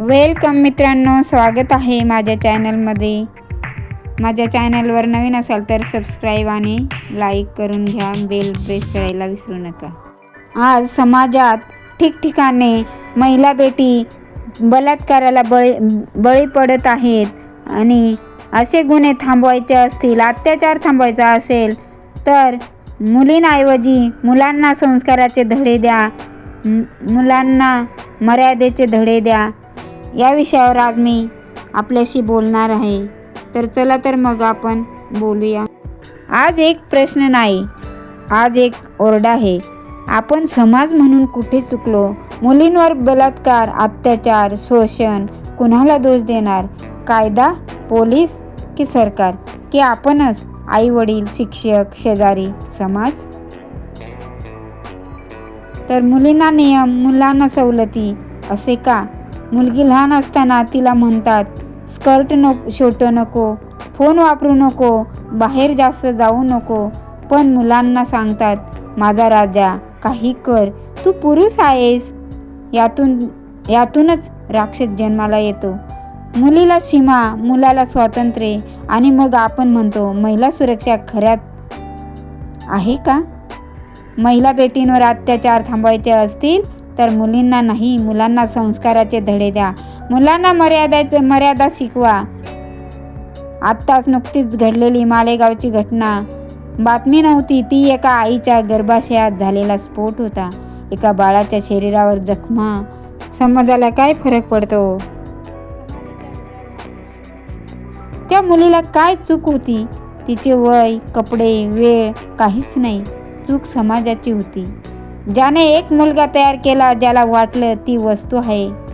Welcome मित्रांनो स्वागत आहे माझ्या चॅनलमध्ये. माझ्या चॅनलवर नवीन असाल तर सबस्क्राईब आणि लाईक करून घ्या. बेल प्रेस करायला विसरू नका. आज समाजात ठिकठिकाणी महिला बेटी बलात्काराला बळी बळी पडत आहेत. आणि असे गुन्हे थांबवायचे असतील अत्याचार थांबवायचा असेल तर मुलींऐवजी मुलांना संस्काराचे धडे द्या. मुलांना मर्यादेचे धडे द्या. या विषयावर आज मी आपल्याशी बोलणार आहे. तर चला तर मग आपण बोलूया. आज एक प्रश्न नाही. आज एक ओरडा आहे. आपण समाज म्हणून कुठे चुकलो? मुलींवर बलात्कार अत्याचार शोषण कुणाला दोष देणार? कायदा पोलीस की सरकार? की आपणच आई वडील शिक्षक शेजारी समाज? तर मुलींना नियम मुलांना सवलती असे का? मुलगी लहान असताना तिला म्हणतात स्कर्ट नको छोटं नको फोन वापरू नको बाहेर जास्त जाऊ नको. पण मुलांना सांगतात माझा राजा काही कर तू पुरुष आहेस. यातून यातूनच राक्षस जन्माला येतो. मुलीला सीमा मुलाला स्वातंत्र्य आणि मग आपण म्हणतो महिला सुरक्षा खऱ्यात आहे का? महिला बेटींवर अत्याचार थांबवायचे असतील तर मुलींना नाही मुलांना संस्काराचे धडे द्या. मुलांना मर्यादा मर्यादा शिकवा. आत्ताच नुकतीच घडलेली मालेगावची घटना. बातमी नव्हती ती एका आईच्या गर्भाशयात झालेला स्फोट होता. एका बाळाच्या शरीरावर जखमा. समाजाला काय फरक पडतो? त्या मुलीला काय चूक होती? तिचे वय कपडे वेळ काहीच नाही. चूक समाजाची होती. ज्याने एक मुलगा तयार केला ज्याला वाटलं ती वस्तू आहे.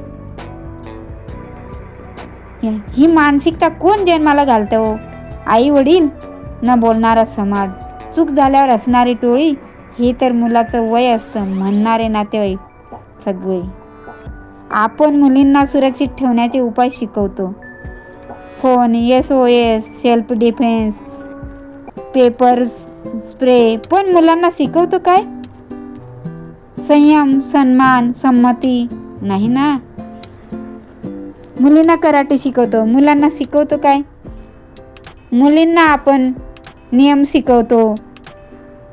ही मानसिकता कोण जन्माला घालतं हो? आई वडील न बोलणारा समाज. चूक झाल्यावर असणारी टोळी हे तर मुलाचं वय असतं म्हणणारे नातेवाईक सगळे. आपण मुलींना सुरक्षित ठेवण्याचे उपाय शिकवतो. Phone S O S self defence pepper spray पण मुलांना शिकवतो काय? संयम सन्मान संमती. नाही ना? मुलींना कराटे शिकवतो. मुलांना शिकवतो काय? मुलींना आपण नियम शिकवतो.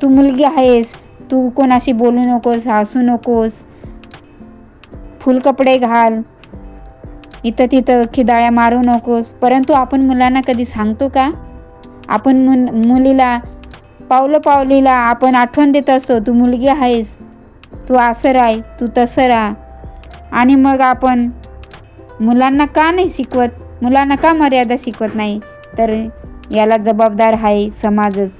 तू मुलगी आहेस. तू कोणाशी बोलू नकोस हसू नकोस. फुल कपडे घाल. इथं तिथं खिदाळ्या मारू नकोस. परंतु आपण मुलांना कधी सांगतो का? आपण मुन मुलीला पावलं पावलीला आपण आठवण देत असतो तू मुलगी आहेस. तू असं राह तू तसं राह. आणि मग आपण मुलांना का नाही शिकवत? मुलांना का मर्यादा शिकवत नाही? तर याला जबाबदार आहे समाजच.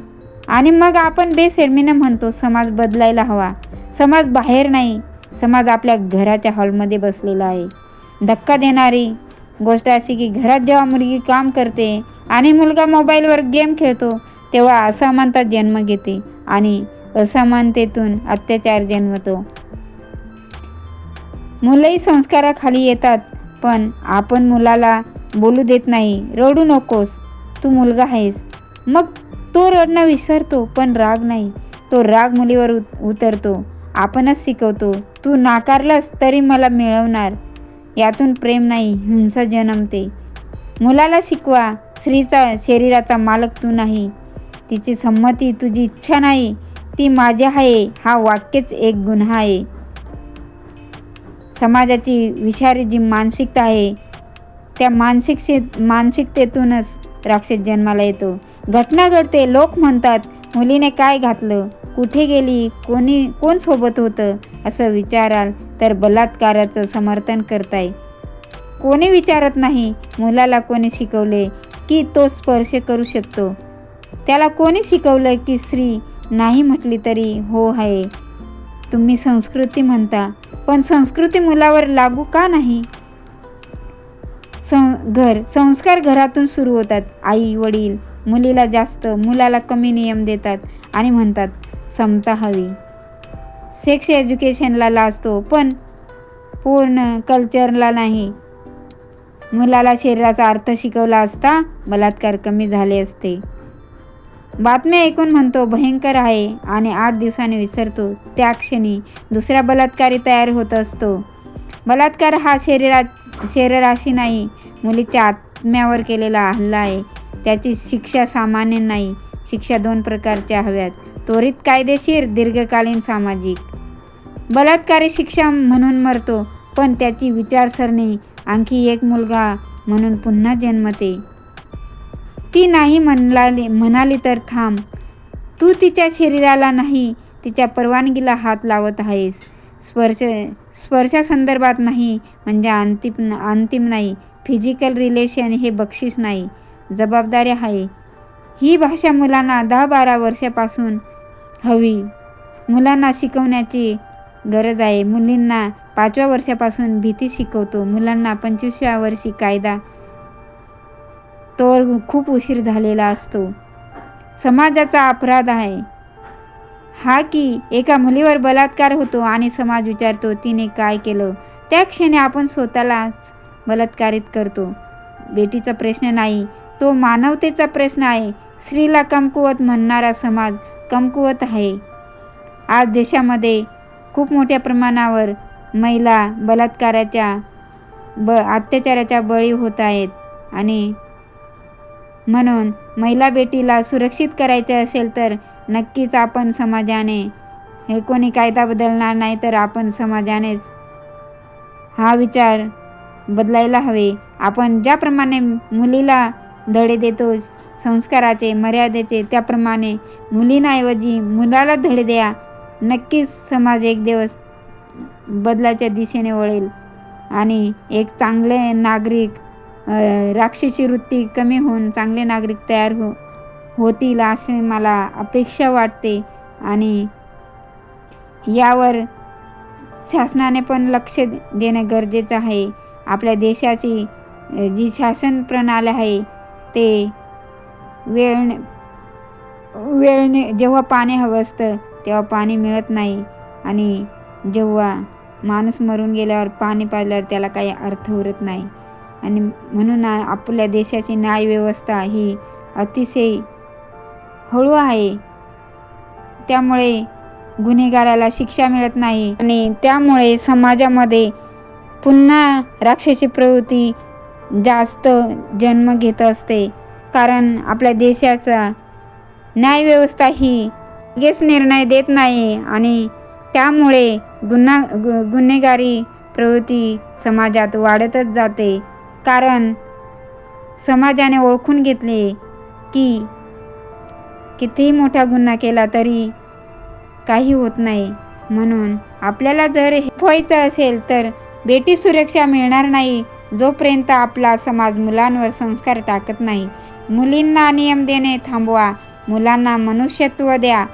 आणि मग आपण बेसेरमीनं म्हणतो समाज बदलायला हवा. समाज बाहेर नाही. समाज आपल्या घराच्या हॉलमध्ये बसलेला आहे. धक्का देणारी गोष्ट अशी की घरात जेव्हा मुलगी काम करते आणि मुलगा मोबाईलवर गेम खेळतो तेव्हा असमानता जन्म घेते. आणि असमानतेतून अत्याचार जन्मतो. मुलंही संस्काराखाली येतात पण आपण मुलाला बोलू देत नाही. रडू नकोस तू मुलगा आहेस. मग तो रडणं विसरतो पण राग नाही. तो राग मुलीवर उत उतरतो. आपणच शिकवतो तू नाकारलास तरी मला मिळवणार. यातून प्रेम नाही हिंसा जन्मते. मुलाला शिकवा स्त्रीचा शरीराचा मालक तू नाही. तिची संमती तुझी इच्छा नाही. ती माझी आहे हा वाक्यच एक गुन्हा आहे. समाजाची विषारी जी मानसिकता आहे त्या मानसिकशे मानसिकतेतूनच राक्षस जन्माला येतो. घटना घडते लोक म्हणतात मुलीने काय घातलं? कुठे गेली? कोणी कोण सोबत होतं? असं विचाराल तर बलात्काराचं समर्थन करताय. कोणी विचारत नाही मुलाला कोणी शिकवले की तो स्पर्श करू शकतो. त्याला कोणी शिकवलं की स्त्री नाही म्हटली तरी हो आहे. तुम्ही संस्कृती म्हणता पण संस्कृती मुलावर लागू का नाही? सं घर संस्कार घरातून सुरू होतात. आई वडील मुलीला जास्त मुलाला कमी नियम देतात आणि म्हणतात समता हवी. सेक्स एज्युकेशनला लाजतो पण पूर्ण कल्चरला नाही. मुलाला शरीराचा अर्थ शिकवला असता बलात्कार कमी झाले असते. बातम्या ऐकून म्हणतो भयंकर आहे आणि आठ दिवसांनी विसरतो. त्या क्षणी दुसरा बलात्कारी तयार होत असतो. बलात्कार हा शरीरा शरीराशी नाही मुलीच्या आत्म्यावर केलेला हल्ला आहे. त्याची शिक्षा सामान्य नाही. शिक्षा दोन प्रकारच्या हव्यात. त्वरित कायदेशीर दीर्घकालीन सामाजिक. बलात्कारी शिक्षा म्हणून मरतो पण त्याची विचारसरणी आणखी एक मुलगा म्हणून पुन्हा जन्मते. ती नाही म्हणाली म्हणाली तर थांब. तू तिच्या शरीराला नाही तिच्या परवानगीला हात लावत आहेस. स्पर्श स्पर्शासंदर्भात नाही म्हणजे अंतिम अंतिम नाही. फिजिकल रिलेशन हे बक्षीस नाही. जबाबदारी आहे. ही भाषा मुलांना दहा बारा वर्षापासून हवी. मुलांना शिकवण्याची गरज आहे. मुलींना पाचव्या वर्षापासून भीती शिकवतो. मुलांना पंचवीसव्या वर्षी कायदा तोवर खूप उशीर झालेला असतो. समाजाचा अपराध आहे. हा की एका मुलीवर बलात्कार होतो आणि समाज विचारतो तिने काय केलं? त्या क्षणी आपण स्वतःलाच बलात्कारित करतो. बेटीचा प्रश्न नाही तो मानवतेचा प्रश्न आहे. स्त्रीला कमकुवत म्हणणारा समाज कमकुवत आहे. आज देशामध्ये खूप मोठ्या प्रमाणावर महिला बलात्काराच्या ब अत्याचाराच्या बळी होत आहेत आणि म्हणून महिला बेटीला सुरक्षित करायचे असेल तर नक्कीच आपण समाजाने हे कोणी कायदा बदलणार नाही तर आपण समाजानेच हा विचार बदलायला हवे. आपण ज्याप्रमाणे मुलीला धडे देतो संस्काराचे मर्यादेचे त्याप्रमाणे मुलींऐवजी मुलाला धडे द्या. नक्कीच समाज एक दिवस बदलाच्या दिशेने वळेल. आणि एक चांगले नागरिक राक्षीची वृत्ती कमी होऊन चांगले नागरिक तयार हो होतील असे मला अपेक्षा वाटते. आणि यावर शासनाने पण लक्ष देणं गरजेचं आहे. आपल्या देशाची जी शासन प्रणाली आहे ते वेळ वेळने जेव्हा पाणी हवं असतं तेव्हा पाणी मिळत नाही. आणि जेव्हा माणूस मरून गेल्यावर पाणी पाजल्यावर त्याला काही अर्थ उरत नाही. आणि म्हणून आपल्या देशाची न्यायव्यवस्था ही अतिशय हळू आहे. त्यामुळे गुन्हेगाराला शिक्षा मिळत नाही आणि त्यामुळे समाजामध्ये पुन्हा राक्षसी प्रवृत्ती जास्त जन्म घेत असते. कारण आपल्या देशाचा न्यायव्यवस्था ही लगेच निर्णय देत नाही आणि त्यामुळे गुन्हा गु गुन्हेगारी प्रवृत्ती समाजात वाढतच जाते. कारण समाजाने ओळखून घेतले की कितीही मोठा गुन्हा केला तरी काही होत नाही. म्हणून आपल्याला जर व्हायचं असेल तर बेटी सुरक्षा मिळणार नाही जोपर्यंत आपला समाज मुलांवर संस्कार टाकत नाही. मुलींना नियम देणे थांबवा मुलांना मनुष्यत्व द्या.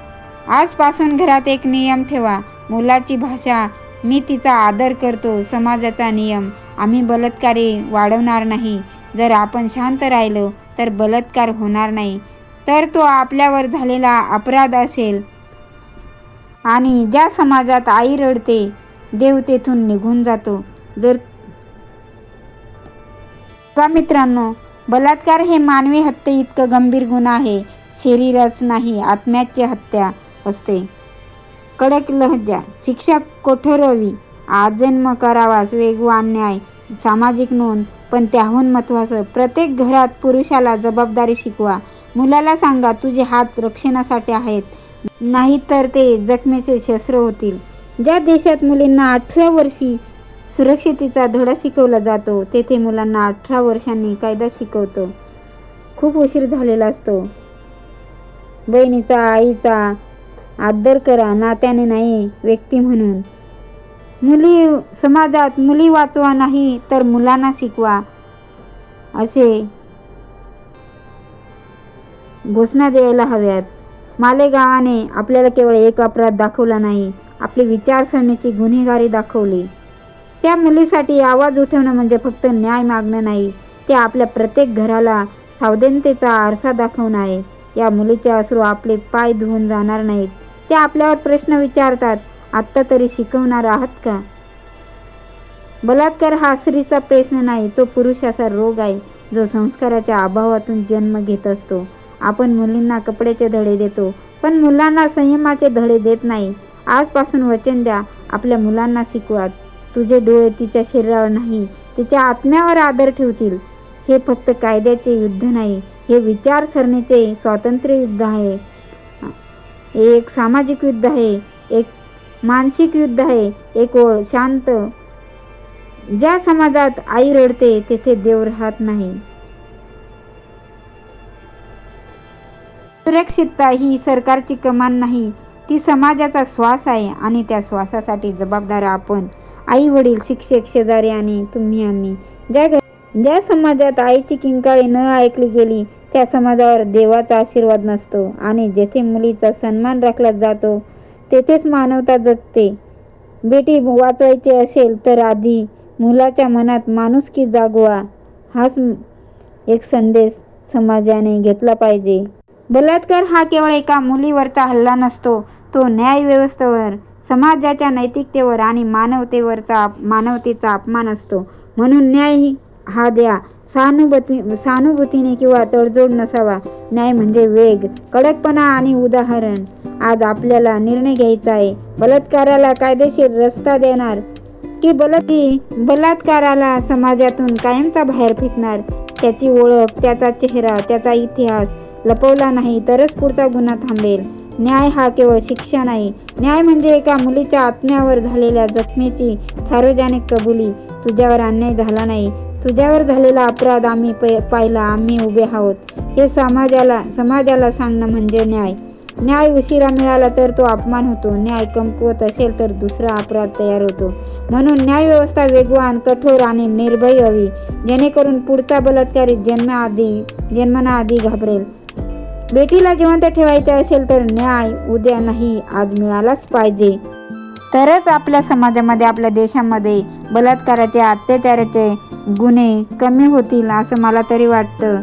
आजपासून घरात एक नियम ठेवा मुलाची भाषा मी तिचा आदर करतो समाजाचा नियम. आम्ही बलात्कारे वाढवणार नाही. जर आपण शांत राहिलो तर बलात्कार होणार नाही. तर तो आपल्यावर झालेला अपराध असेल. आणि ज्या समाजात आई रडते देव तेथून निघून जातो. जर का मित्रांनो बलात्कार हे मानवी हत्ये इतकं गंभीर गुन्हा आहे. शरीरच नाही आत्म्याची हत्या असते. कडक लहजा शिक्षा कोठरवी आज जन्म करावास वेगवान न्याय सामाजिक नोंद पण त्याहून महत्त्वाचं प्रत्येक घरात पुरुषाला जबाबदारी शिकवा. मुलाला सांगा तुझे हात रक्षणासाठी आहेत. नाहीतर ते जखमेचे शस्त्र होतील. ज्या देशात मुलींना अठरा वर्षी सुरक्षितेचा धडा शिकवला जातो तेथे मुलांना अठरा वर्षांनी कायदा शिकवतो. खूप उशीर झालेला असतो. बहिणीचा आईचा आदर करा नात्याने नाही व्यक्ती म्हणून. मुली समाजात मुली वाचवा नाही तर मुलांना शिकवा असे घोषणा द्यायला हव्यात. मालेगावाने आपल्याला केवळ एक अपराध दाखवला नाही आपली विचारसरणीची गुन्हेगारी दाखवली. त्या मुलीसाठी आवाज उठवणं म्हणजे फक्त न्याय मागणं नाही ते आपल्या प्रत्येक घराला सावधानतेचा आरसा दाखवणं आहे. या मुलीचे अश्रू आपले पाय धुवून जाणार नाहीत. ते आपल्यावर प्रश्न विचारतात आत्ता तरी शिकवणार आहात का? बलात्कार हा स्त्रीचा प्रश्न नाही तो पुरुषाचा रोग आहे जो संस्काराच्या अभावातून जन्म घेत असतो. आपण मुलींना कपड्याचे धडे देतो पण मुलांना संयमाचे धडे देत नाही. आजपासून वचन द्या आपल्या मुलांना शिकवा. तुझे डोळे तिच्या शरीरावर नाही तिच्या आत्म्यावर आदर ठेवतील. हे फक्त कायद्याचे युद्ध नाही हे विचारसरणीचे स्वातंत्र्य युद्ध आहे. हे एक सामाजिक युद्ध आहे एक मानसिक युद्ध आहे एक ओळ शांत. ज्या समाजात आई रडते तेथे देव राहत नाही. सुरक्षितता ही सरकारची कमान नाही ती समाजाचा श्वास आहे आणि त्या श्वासासाठी जबाबदार आपण आई वडील शिक्षक शेजारी आणि तुम्ही आम्ही. ज्या ज्या समाजात आईची किंकाळी न ऐकली गेली त्या समाजावर देवाचा आशीर्वाद नसतो आणि जेथे मुलीचा सन्मान राखला जातो तेथेच मानवता जगते. बेटी वाचवायची असेल तर आधी मुलाच्या मनात माणुसकी जागवा हाच एक संदेश समाजाने घेतला पाहिजे. बलात्कार हा केवळ एका मुलीवरचा हल्ला नसतो तो न्याय व्यवस्थेवर समाजाच्या नैतिकतेवर आणि मानवतेवरचा मानवतेचा अपमान असतो. म्हणून न्याय ही- हा द्या. सहानुभूती सहानुभूतीने किंवा तडजोड नसावा. न्याय म्हणजे वेग कडकपणा आणि उदाहरण. आज आपल्याला निर्णय घ्यायचा आहे. बलात्काराला कायदेशीर रस्ता देणार की बल की बलात्काराला समाजातून कायमचा बाहेर फेकणार? त्याची ओळख त्याचा चेहरा त्याचा इतिहास लपवला नाही तरच पुढचा गुन्हा थांबेल. न्याय हा केवळ शिक्षा नाही. न्याय म्हणजे एका मुलीच्या आत्म्यावर झालेल्या जखमेची सार्वजनिक कबुली. तुझ्यावर अन्याय झाला नाही तुझ्यावर झालेला अपराध आम्ही पाहिला आम्ही उभे आहोत. हे समाजाला समाजाला सांगणं म्हणजे न्याय. न्याय उशिरा मिळाला तर तो अपमान होतो. न्याय कमकुवत असेल तर दुसरा अपराध तयार होतो. म्हणून न्याय व्यवस्था वेगवान कठोर आणि निर्भय हवी. जेणेकरून पुढचा बलात्कारी जन्माआधी जन्मनाआधी घाबरेल. बेटीला जिवंत ठेवायचे असेल तर न्याय उद्या नाही आज मिळालाच पाहिजे. तरच आपल्या समाजामध्ये आपल्या देशामध्ये बलात्काराचे अत्याचाराचे गुन्हे कमी होतील असं मला तरी वाटतं.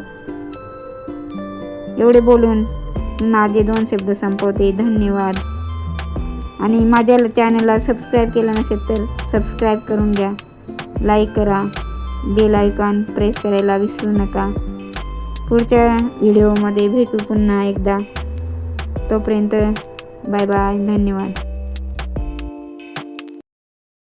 एवढे बोलून माझे दोन शब्द संपवते. धन्यवाद. आणि माझ्या चॅनलला सबस्क्राईब केलं नसेल तर सबस्क्राईब करून घ्या. लाईक करा. बेल आयकॉन प्रेस करायला विसरू नका. पुढच्या व्हिडिओमध्ये भेटू पुन्हा एकदा. तोपर्यंत बाय बाय धन्यवाद.